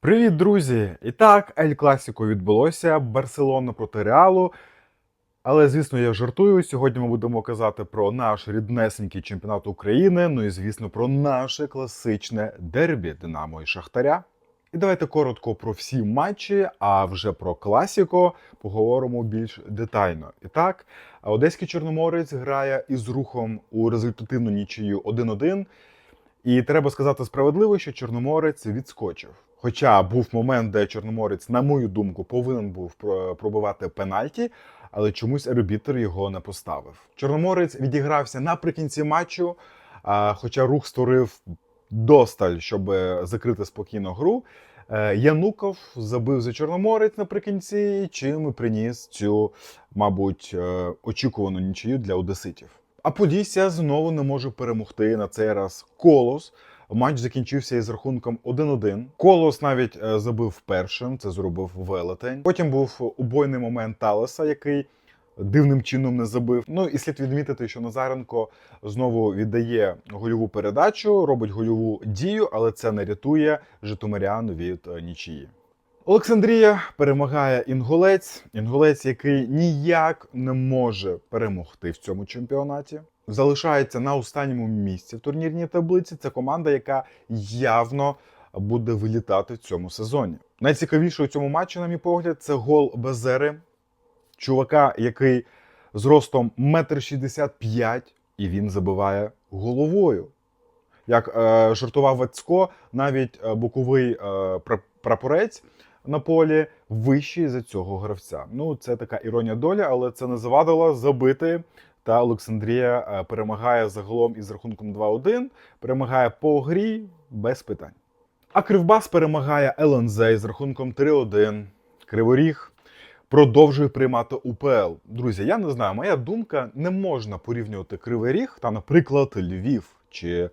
Привіт, друзі! І так, Ель Класіко відбулося, Барселона проти Реалу. Але, звісно, я жартую. Сьогодні ми будемо казати про наш ріднесенький чемпіонат України. Ну і, звісно, про наше класичне дербі Динамо і Шахтаря. І давайте коротко про всі матчі, а вже про класіко поговоримо більш детально. І так, Одеський Чорноморець грає із рухом у результативну нічию 1-1. І треба сказати справедливо, що Чорноморець відскочив. Хоча був момент, де Чорноморець, на мою думку, повинен був про- пробивати пенальті, але чомусь арбітр його не поставив. Чорноморець відігрався наприкінці матчу, хоча рух створив досталь, щоб закрити спокійно гру. Е, Януков забив за Чорноморець наприкінці, чим приніс цю, мабуть, е, очікувану нічию для одеситів. А Подісся знову не може перемогти на цей раз Колос. Матч закінчився із рахунком 1-1. Колос навіть е, забив першим, це зробив велетень. Потім був убойний момент Талеса, який дивним чином не забив. Ну і слід відмітити, що Назаренко знову віддає гольову передачу, робить гольову дію, але це не рятує Житомирян від е, нічиї. Олександрія перемагає інгулець. Інгулець, який ніяк не може перемогти в цьому чемпіонаті. Залишається на останньому місці в турнірній таблиці. Це команда, яка явно буде вилітати в цьому сезоні. Найцікавіше у цьому матчі, на мій погляд, це гол Безери, чувака, який з ростом 1,65 м, і він забиває головою. Як е, жартував Вацько, навіть е, боковий е, прапорець на полі вищий за цього гравця. Ну, це така іронія долі, але це не завадило забити. Та Олександрія е, перемагає загалом із рахунком 2-1, перемагає по грі без питань. А Кривбас перемагає ЛНЗ із рахунком 3-1. Криворіг продовжує приймати УПЛ. Друзі, я не знаю, моя думка не можна порівнювати Кривий Ріг та, наприклад, Львів чи,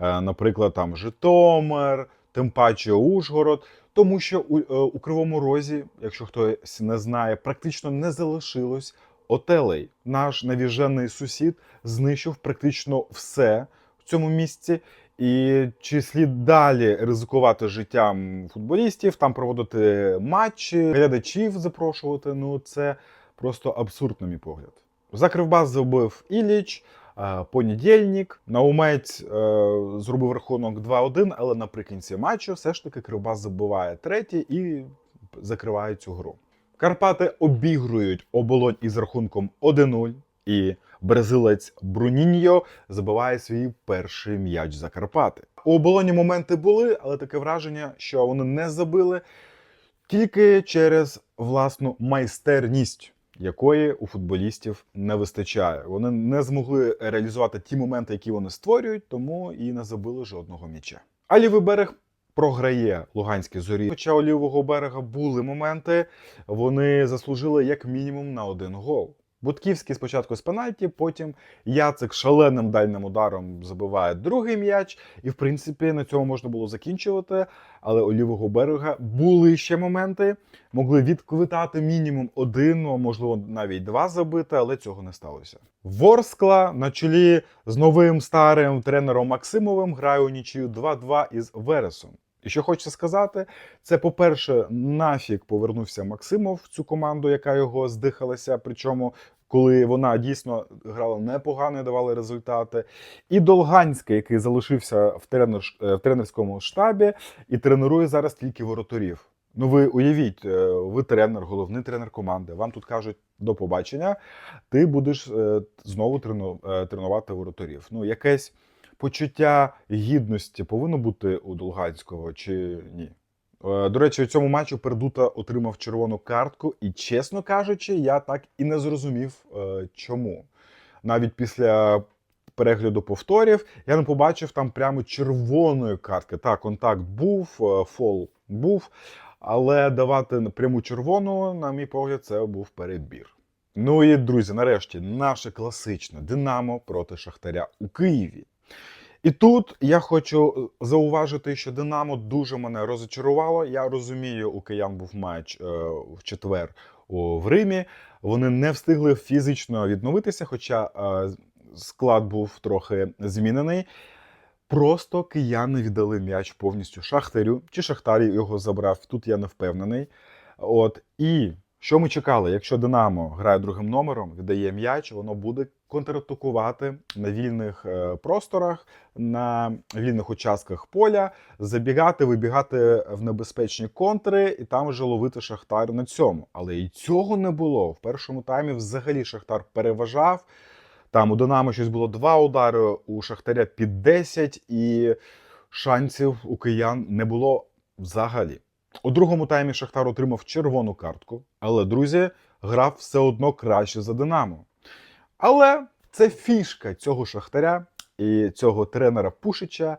е, наприклад, там Житомир, тим паче Ужгород. Тому що у, е, у Кривому Розі, якщо хтось не знає, практично не залишилось отелей. Наш навіжений сусід знищив практично все в цьому місці. І чи слід далі ризикувати життям футболістів, там проводити матчі, глядачів запрошувати? Ну це просто абсурд, на мій погляд. За Кривбас забив Іліч, понедільник. Наумець е, зробив рахунок 2-1, але наприкінці матчу все ж таки Кривбас забиває третій і закриває цю гру. Карпати обігрують оболонь із рахунком 1-0. І бразилець Бруніньо забиває свій перший м'яч за Карпати. У оболоні моменти були, але таке враження, що вони не забили тільки через власну майстерність, якої у футболістів не вистачає. Вони не змогли реалізувати ті моменти, які вони створюють, тому і не забили жодного м'яча. А лівий берег програє Луганській зорі. Хоча у лівого берега були моменти, вони заслужили як мінімум на один гол. Будківський спочатку з пенальті, потім Яцик шаленим дальним ударом забиває другий м'яч, і в принципі на цьому можна було закінчувати. Але у лівого берега були ще моменти, могли відквитати мінімум один, а можливо навіть два забити, але цього не сталося. Ворскла на чолі з новим старим тренером Максимовим грає у нічию 2-2 із Вересом. Що хочеться сказати, це, по-перше, нафіг повернувся Максимов в цю команду, яка його здихалася. Причому, коли вона дійсно грала непогано і давала результати. І Долганський, який залишився в, тренер, е, в тренерському штабі і тренує зараз тільки воротарів. Ну, ви уявіть, е, ви тренер, головний тренер команди. Вам тут кажуть до побачення, ти будеш е, знову трену, тренувати воротарів. Ну, якесь почуття гідності повинно бути у Долганського чи ні? Е, До речі, у цьому матчі Пердута отримав червону картку, і, чесно кажучи, я так і не зрозумів, е, чому. Навіть після перегляду повторів я не побачив там прямо червоної картки. Так, контакт був, е, фол був, але давати пряму червону, на мій погляд, це був перебір. Ну і друзі, нарешті, наше класичне Динамо проти Шахтаря у Києві. І тут я хочу зауважити, що Динамо дуже мене розочарувало. Я розумію, у киян був матч е, в четвер в Римі. Вони не встигли фізично відновитися, хоча е, склад був трохи змінений. Просто кияни віддали м'яч повністю Шахтарю, чи Шахтар його забрав, тут я не впевнений. От і що ми чекали? Якщо Динамо грає другим номером, віддає м'яч, воно буде контратакувати на вільних е, просторах, на вільних участках поля, забігати, вибігати в небезпечні контри, і там вже ловити Шахтар на цьому. Але і цього не було. В першому таймі взагалі Шахтар переважав. Там у Динамо щось було два удари, у Шахтаря під 10, і шансів у киян не було взагалі. У другому таймі Шахтар отримав червону картку, але друзі грав все одно краще за Динамо. Але це фішка цього Шахтаря і цього тренера Пушича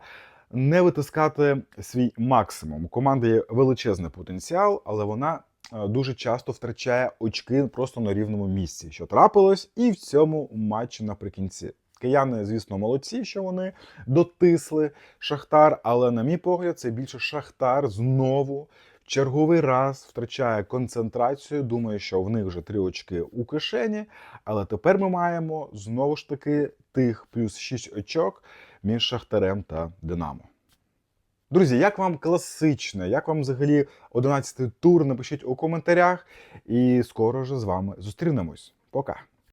не витискати свій максимум. У команди є величезний потенціал, але вона е, дуже часто втрачає очки просто на рівному місці, що трапилось і в цьому матчі наприкінці. Кияни, звісно, молодці, що вони дотисли Шахтар, але, на мій погляд, це більше Шахтар знову в черговий раз втрачає концентрацію. Думаю, що в них вже три очки у кишені. Але тепер ми маємо знову ж таки тих плюс 6 очок між Шахтарем та Динамо. Друзі, як вам класичне, як вам взагалі 11-й тур? Напишіть у коментарях, і скоро вже з вами зустрінемось. Пока!